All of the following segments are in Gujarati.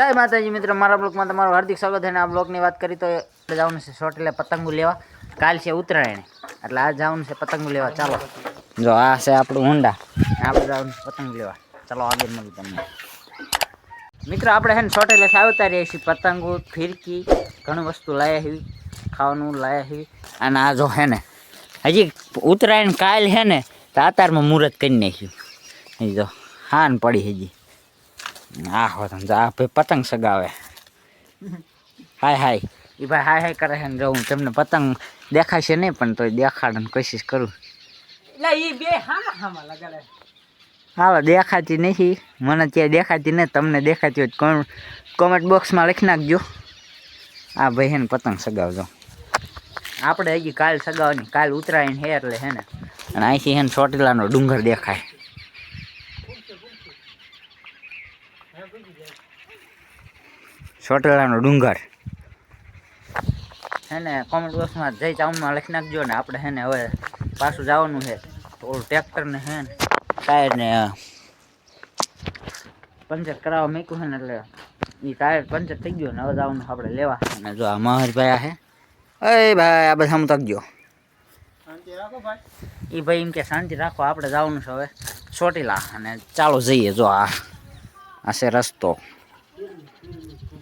જય માતાજી મિત્રો, મારા બ્લોગમાં તમારું હાર્દિક સ્વાગત અને આ બ્લોગની વાત કરી તો જવાનું છે ચોટીલે પતંગો લેવા. કાલ છે ઉત્તરાયણ, એટલે આ જવાનું છે પતંગો લેવા. ચાલો. જો, આ છે આપણું હોન્ડા. આપણે જવાનું પતંગ લેવા. ચાલો, આગળ મળું તમને. મિત્રો, આપણે છે ને ચોટેલે આવતા રહીએ છીએ. પતંગો, ફિરકી, ઘણી વસ્તુ લાયા એવી ખાવાનું લાયા એવી અને આ જો હે ને, હજી ઉત્તરાયણ કાલ છે ને તો આતારમાં મુહૂર્ત કરી નાખ્યું. એ જો, હાન પડી હજી. આ હો તમ આ ભાઈ પતંગ સગાવે. હાય હાય. એ ભાઈ હાય હાય કરે છે ને જો હું તમને પતંગ દેખાશે નહીં પણ તોય દેખાડવાની કોશિશ કરું. એટલે ઈ બે હામા હામા લગાડે. હાલો દેખાતી નથી. મને ત્યાં દેખાતી નહીં તમને દેખાતી હોય કોમેન્ટ બોક્સમાં લખી નાખજો. આ ભાઈ હેને પતંગ સગાવજો આપણે હજી કાલ સગાવવાની. કાલ ઉતરાયણ હે એટલે હે ને. અને અહીંથી હે ને ચોટીલાનો ડુંગર દેખાય. ચોટીલાનો ડુંગર. હે ને કોમેન્ટ બોક્સમાં જઈ ચાઉનમાં લખી નાખજો ને આપણે હે ને હવે પાછું જવાનું છે. તો ઓલું ટ્રેક્ટરને હે ને ટાયર ને પંચર કરાવવા મૂક્યું છે ને એટલે એ ટાયર પંચર થઈ ગયો ને હવે જવાનું આપણે લેવા. અને જો આ મહેશભાઈ આ હે અય ભાઈ આ બધા તકજો ગયો રાખો એ ભાઈ એમ કે શાંતિ રાખો આપણે જવાનું છે હવે ચોટીલા. અને ચાલો જઈએ જો આ આ રસ્તો.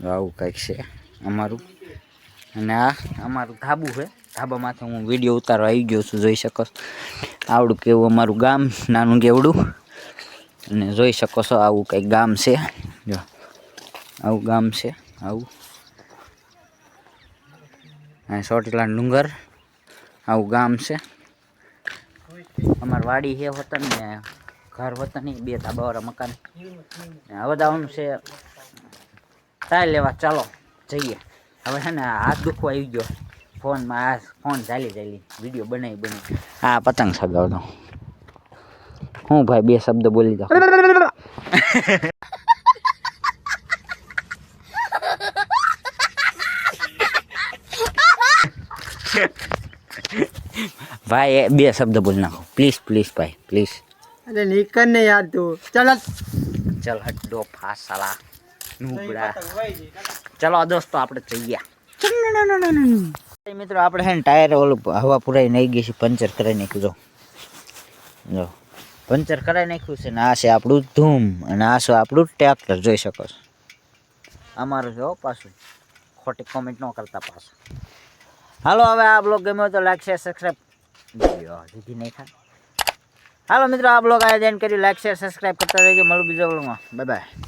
આવું કંઈક છે અમારું. અને આ અમારું ધાબુ છે. ધાબામાંથી હું વીડિયો ઉતારવા આવી ગયો છું, જોઈ શકો આવડું કેવું અમારું ગામ, નાનું કેવડું અને જોઈ શકો છો આવું કંઈક ગામ છે. જો, આવું ગામ છે, આવું. અને ચોટીલા ડુંગર, આવું ગામ છે. અમારી વાડી છે વતન ને ઘર વતન બે ધાબાવાળા મકાન. હવે જવાનું છે ટાયર લેવા, ચાલો, જઈએ. હવે છે ને હાથ દુખવા આવી ગયો. ફોનમાં આ ફોન ચાલી ચાલી, વીડિયો બનાવી બની હા પતંગ સગાવતો. હું ભાઈ બે શબ્દ બોલી દો ભાઈ બે શબ્દ બોલી નાખો. પ્લીઝ પ્લીઝ ભાઈ પ્લીઝ અરે નીકળ ને યાર તું. ચાલ ચલ હટો ફાસ સાલા નુબડા ચલો. દોસ્તો આપણે ગયા. મિત્રો આપણે હે ટાયર ઓલું હવા પુરાઈ નહીં ગઈ છે પંચર કરાવી નાખ્યું જો. જો. પંચર કરાવી નાખ્યું છે ને આ છે આપણું ધૂમ અને આ છે આપણું ટ્રેક્ટર જોઈ શકો છો. અમારું જો પાછું. ખોટી કોમેન્ટ ન કરતા પાછું. હાલો હવે આ બ્લોગ ગમ્યો તો લાઈક શેર સબસ્ક્રાઈબ દીધી નહીં ખા હાલો મિત્રો, આ બ્લોગ આયોજન કર્યું. લાઈક શેર સબસ્ક્રાઈબ કરતા રહેજો. મળું બીજા બ્લોગમાં. Bye bye